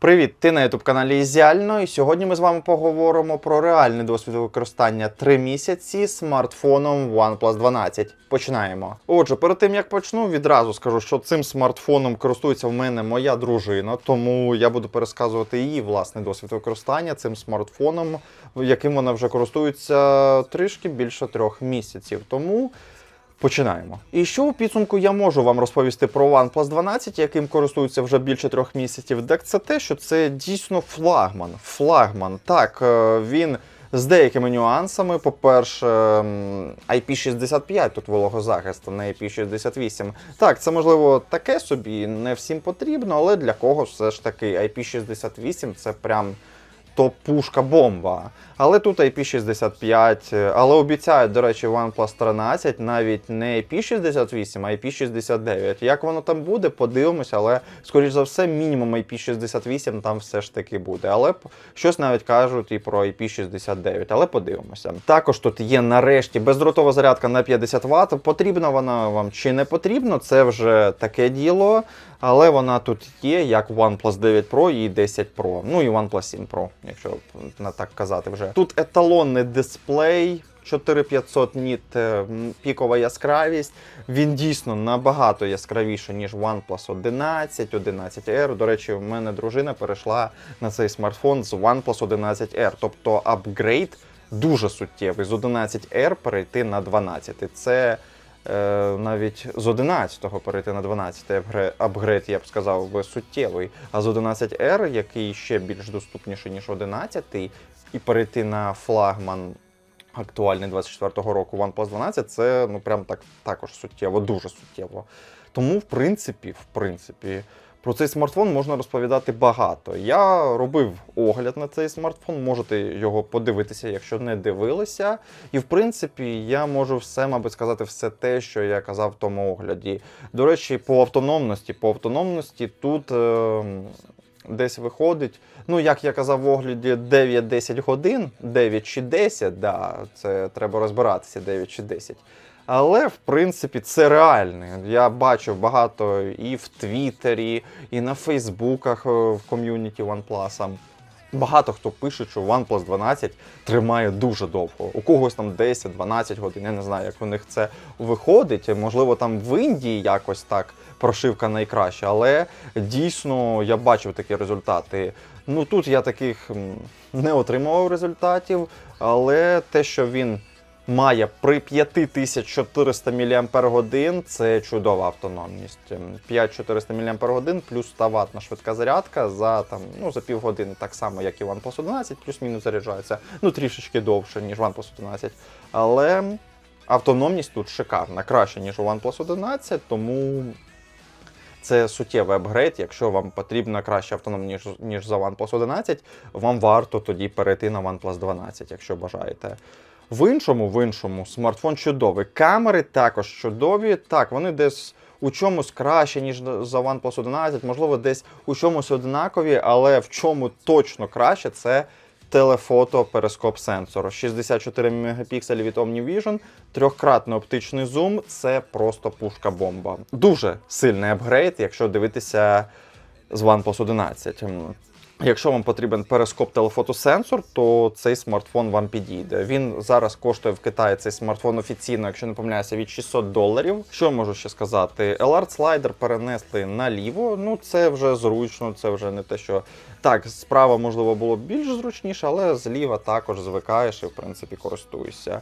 Привіт, ти на youtube каналі Ізіально, і сьогодні ми з вами поговоримо про реальний досвід використання 3 місяці смартфоном OnePlus 12. Починаємо. Отже, перед тим як почну, відразу скажу, що цим смартфоном користується в мене моя дружина, тому я буду пересказувати її власний досвід використання цим смартфоном, яким вона вже користується трішки більше трьох місяців. Тому. Починаємо. І що у підсумку я можу вам розповісти про OnePlus 12, яким користуються вже більше трьох місяців. Так це те, що це дійсно флагман. Флагман. Так, е, він з деякими нюансами. По-перше, IP65 тут вологозахист, а не IP68. Так, це можливо таке собі, не всім потрібно, але для кого все ж таки IP68 це прям то пушка бомба. Але тут IP65, е, але обіцяють, до речі, OnePlus 13 навіть не IP68, а IP69. Як воно там буде, подивимося, але, скоріш за все, мінімум IP68 там все ж таки буде. Але щось навіть кажуть і про IP69, але подивимося. Також тут є нарешті бездротова зарядка на 50 Вт. Потрібна вона вам чи не потрібно, це вже таке діло. Але вона тут є, як OnePlus 9 Pro і 10 Pro. Ну і OnePlus 7 Pro, якщо так казати вже. Тут еталонний дисплей. 4500 ніт е, пікова яскравість. Він дійсно набагато яскравіший, ніж OnePlus 11, 11R. До речі, в мене дружина перейшла на цей смартфон з OnePlus 11R. Тобто апгрейд дуже суттєвий. З 11R перейти на 12. Це навіть з 11-го перейти на 12-й апгрейд, я б сказав, би суттєвий. А з 11R, який ще більш доступніший, ніж 11-й, і перейти на флагман актуальний 24-го року OnePlus 12, це ну прям так також суттєво, дуже суттєво. Тому, в принципі, в принципі, про цей смартфон можна розповідати багато. Я робив огляд на цей смартфон, можете його подивитися, якщо не дивилися. І в принципі, я можу все, мабуть, сказати все те, що я казав в тому огляді. До речі, по автономності, по автономності тут. Е- Десь виходить, ну як я казав в огляді, 9-10 годин, 9 чи 10, да, це треба розбиратися, 9 чи 10. Але в принципі це реально. Я бачив багато і в Твіттері, і на Фейсбуках е, в ком'юніті OnePlus. Багато хто пише, що OnePlus 12 тримає дуже довго. У когось там 10-12 годин. Я не знаю, як у них це виходить. Можливо, там в Індії якось так прошивка найкраща, але дійсно я бачив такі результати. Ну тут я таких не отримував результатів, але те, що він має при 5400 мАч, це чудова автономність. Ем, 5400 мАч плюс 100 ватна швидка зарядка за там, ну, за півгодини, так само, як і OnePlus 11, плюс-мінус заряджається. Ну, трішечки довше, ніж OnePlus 11. Але автономність тут шикарна, краще, ніж у OnePlus 11, тому це суттєвий апгрейд. Якщо вам потрібна краща автономність, ніж, ніж за OnePlus 11, вам варто тоді перейти на OnePlus 12, якщо бажаєте. В іншому, в іншому, смартфон чудовий. Камери також чудові. Так, вони десь у чомусь краще, ніж за OnePlus 11, можливо, десь у чомусь однакові, але в чому точно краще, це телефото перископ сенсор. 64 мегапікселі від OmniVision, трьохкратний оптичний зум це просто пушка-бомба. Дуже сильний апгрейд, якщо дивитися з OnePlus 11. Якщо вам потрібен перископ телефотосенсор, то цей смартфон вам підійде. Він зараз коштує в Китаї цей смартфон офіційно, якщо не помиляюся, від 600 доларів. Що я можу ще сказати? LR слайдер перенесли наліво. Ну це вже зручно, це вже не те, що так, справа можливо було більш зручніше, але зліва також звикаєш і в принципі користуєшся.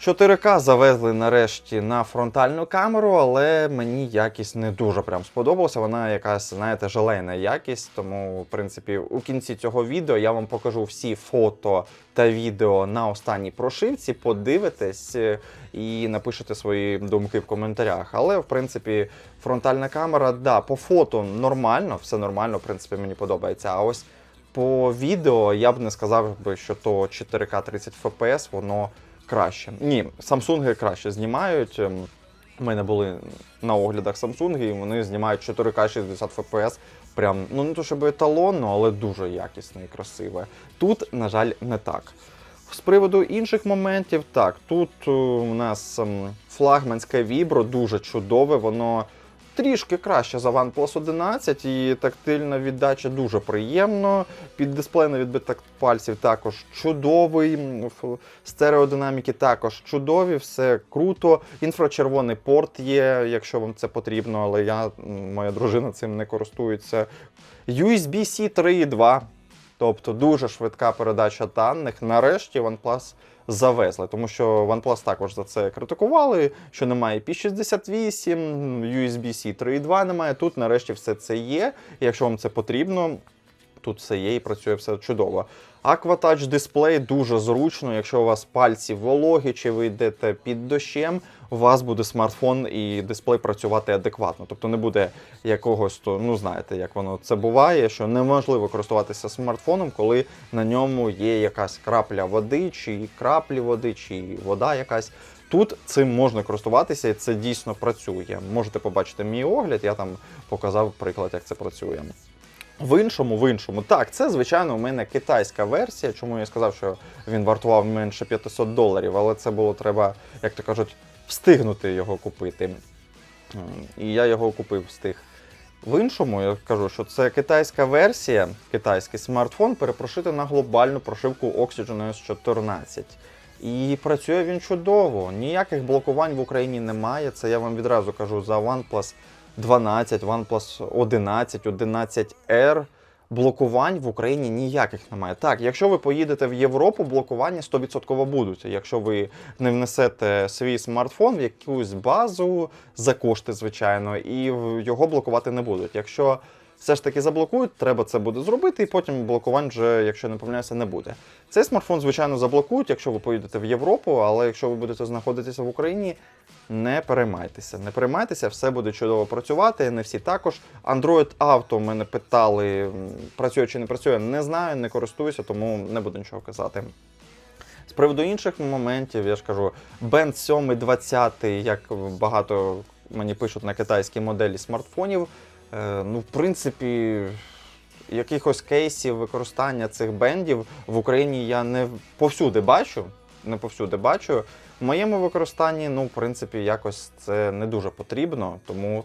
4К завезли нарешті на фронтальну камеру, але мені якість не дуже прям сподобалася. Вона якась, знаєте, желейна якість. Тому, в принципі, у кінці цього відео я вам покажу всі фото та відео на останній прошивці. Подивитесь е, і напишете свої думки в коментарях. Але, в принципі, фронтальна камера, да, по фото нормально, все нормально, в принципі, мені подобається. А ось по відео я б не сказав що то 4К 30 FPS, воно краще. Ні, Samsung краще знімають. Ем, У мене були на оглядах Samsung, і вони знімають 4К 60 FPS. Прям, ну не то щоб еталонно, але дуже якісно і красиве. Тут, на жаль, не так. З приводу інших моментів, так, тут е, у нас ем, флагманське вібро дуже чудове, воно трішки краще за OnePlus 11, і тактильна віддача дуже приємно. Під дисплейний відбиток пальців також чудовий. Стереодинаміки також чудові, все круто. Інфрачервоний порт є, якщо вам це потрібно, але я, моя дружина цим не користується. USB-C 3.2. Тобто дуже швидка передача даних. Нарешті OnePlus завезли, тому що OnePlus також за це критикували, що немає P68, USB-C 3.2 немає. Тут нарешті все це є. І якщо вам це потрібно, тут все є і працює все чудово. Aquatouch дисплей дуже зручно, якщо у вас пальці вологі чи ви йдете під дощем, у вас буде смартфон і дисплей працювати адекватно. Тобто не буде якогось, то ну знаєте, як воно це буває, що неможливо користуватися смартфоном, коли на ньому є якась крапля води, чи краплі води, чи вода якась. Тут цим можна користуватися, і це дійсно працює. Можете побачити мій огляд, я там показав приклад, як це працює. В іншому, в іншому, так, це звичайно у мене китайська версія. Чому я сказав, що він вартував менше 500 доларів, але це було треба, як то кажуть, встигнути його купити. І я його купив встиг. В іншому я кажу, що це китайська версія, китайський смартфон, перепрошити на глобальну прошивку Oxygen OS 14. І працює він чудово. Ніяких блокувань в Україні немає. Це я вам відразу кажу за OnePlus 12, OnePlus 11, 11R. Блокувань в Україні ніяких немає. Так, якщо ви поїдете в Європу, блокування 100% будуть. Якщо ви не внесете свій смартфон в якусь базу за кошти, звичайно, і його блокувати не будуть. Якщо все ж таки заблокують, треба це буде зробити, і потім блокувань вже, якщо не помиляюся, не буде. Цей смартфон, звичайно, заблокують, якщо ви поїдете в Європу, але якщо ви будете знаходитися в Україні, не переймайтеся. Не переймайтеся, все буде чудово працювати. Не всі також. Android Auto мене питали, працює чи не працює, не знаю, не користуюся, тому не буду нічого казати. З приводу інших моментів, я ж кажу, Band 7 20, як багато мені пишуть на китайській моделі смартфонів. Е, Ну, в принципі, якихось кейсів використання цих бендів в Україні я не повсюди бачу. Не повсюди бачу. В моєму використанні, ну, в принципі, якось це не дуже потрібно, тому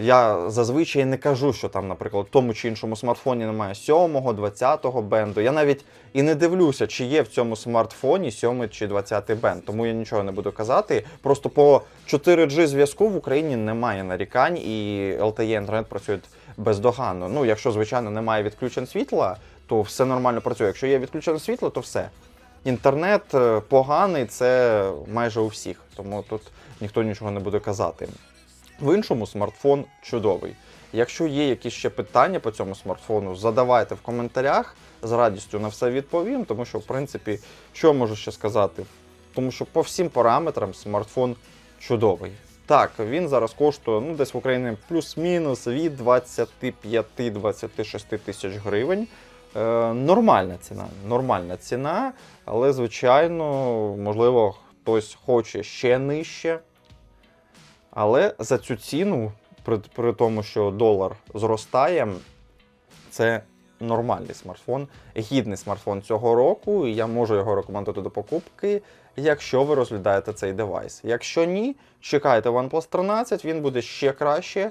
я зазвичай не кажу, що там, наприклад, в тому чи іншому смартфоні немає 7-го, 20-го бенду. Я навіть і не дивлюся, чи є в цьому смартфоні 7 чи 20 бенд, тому я нічого не буду казати. Просто по 4G зв'язку в Україні немає нарікань, і LTE інтернет працює бездоганно. Ну, якщо, звичайно, немає відключень світла, то все нормально працює. Якщо є відключене світло, то все. Інтернет е, поганий, це майже у всіх, тому тут ніхто нічого не буде казати. В іншому смартфон чудовий. Якщо є якісь ще питання по цьому смартфону, задавайте в коментарях. З радістю на все відповім, тому що, в принципі, що можу ще сказати? Тому що по всім параметрам смартфон чудовий. Так, він зараз коштує ну, десь в Україні плюс-мінус від 25-26 тисяч гривень. Е, нормальна ціна, нормальна ціна, але, звичайно, можливо, хтось хоче ще нижче. Але за цю ціну, при, при тому, що долар зростає, це нормальний смартфон, гідний смартфон цього року, і я можу його рекомендувати до покупки, якщо ви розглядаєте цей девайс. Якщо ні, чекайте OnePlus 13, він буде ще краще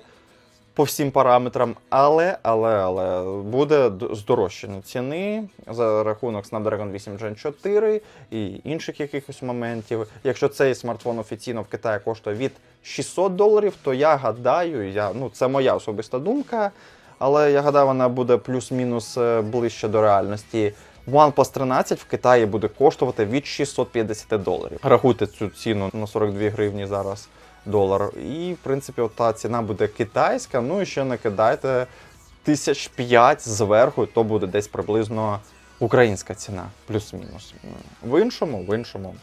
по всім параметрам, але, але, але буде здорожчання ціни за рахунок Snapdragon 8 Gen 4 і інших якихось моментів. Якщо цей смартфон офіційно в Китаї коштує від 600 доларів, то я гадаю, я, ну, це моя особиста думка, але я гадаю, вона буде плюс-мінус е, ближче до реальності. OnePlus 13 в Китаї буде коштувати від 650 доларів. Рахуйте цю ціну на 42 гривні зараз долар. І, в принципі, от та ціна буде китайська. Ну і ще накидайте тисяч п'ять зверху, то буде десь приблизно українська ціна, плюс-мінус. В іншому, в іншому.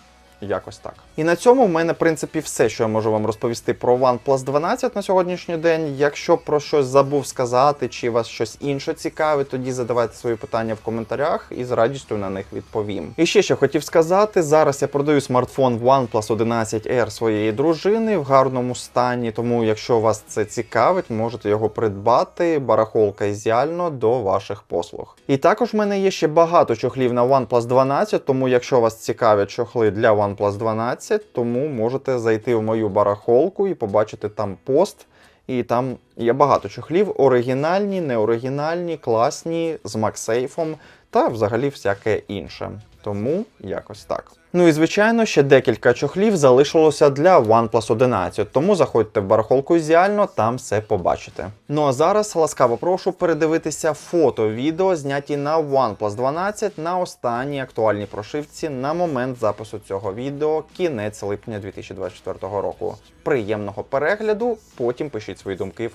Якось так. І на цьому в мене, в принципі, все, що я можу вам розповісти про OnePlus 12 на сьогоднішній день. Якщо про щось забув сказати, чи вас щось інше цікавить, тоді задавайте свої питання в коментарях і з радістю на них відповім. І ще що хотів сказати: зараз я продаю смартфон OnePlus 11R своєї дружини в гарному стані. Тому, якщо вас це цікавить, можете його придбати. Барахолка ідеально до ваших послуг. І також в мене є ще багато чохлів на OnePlus 12, тому якщо вас цікавлять чохли для OnePlus 12, тому можете зайти в мою барахолку і побачити там пост. І там є багато чохлів: оригінальні, неоригінальні, класні, з максейфом та взагалі всяке інше. Тому якось так. Ну і звичайно, ще декілька чохлів залишилося для OnePlus 11, тому заходьте в барахолку ідеально, там все побачите. Ну а зараз ласкаво прошу передивитися фото відео, зняті на OnePlus 12 на останній актуальній прошивці на момент запису цього відео, кінець липня 2024 року. Приємного перегляду, потім пишіть свої думки в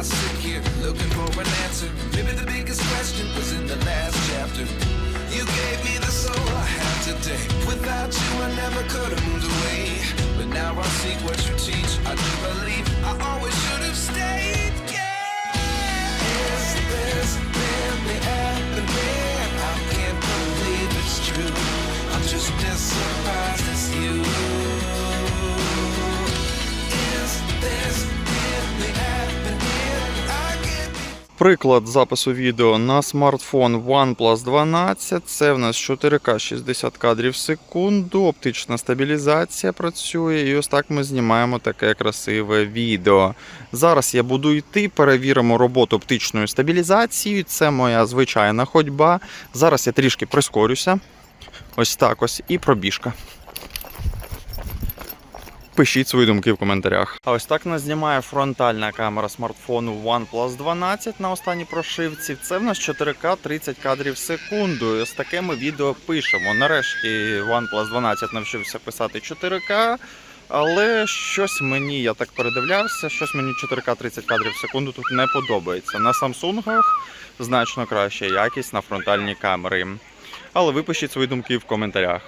I sit here looking for an answer. Maybe the biggest question was in the last chapter. You gave me the soul I have today. Without you, I never could have moved away. But now I seek what you teach. I do believe I always should Приклад запису відео на смартфон OnePlus 12. Це в нас 4К 60 кадрів в секунду, оптична стабілізація працює, і ось так ми знімаємо таке красиве відео. Зараз я буду йти, перевіримо роботу оптичної стабілізації. Це моя звичайна ходьба. Зараз я трішки прискорюся. Ось так ось і пробіжка. Пишіть свої думки в коментарях. А ось так нас знімає фронтальна камера смартфону OnePlus 12 на останній прошивці. Це в нас 4К 30 кадрів в секунду. І ось таке ми відео пишемо. Нарешті OnePlus 12 навчився писати 4К. Але щось мені, я так передивлявся, щось мені 4К 30 кадрів в секунду тут не подобається. На Samsung значно краща якість на фронтальні камери. Але ви пишіть свої думки в коментарях.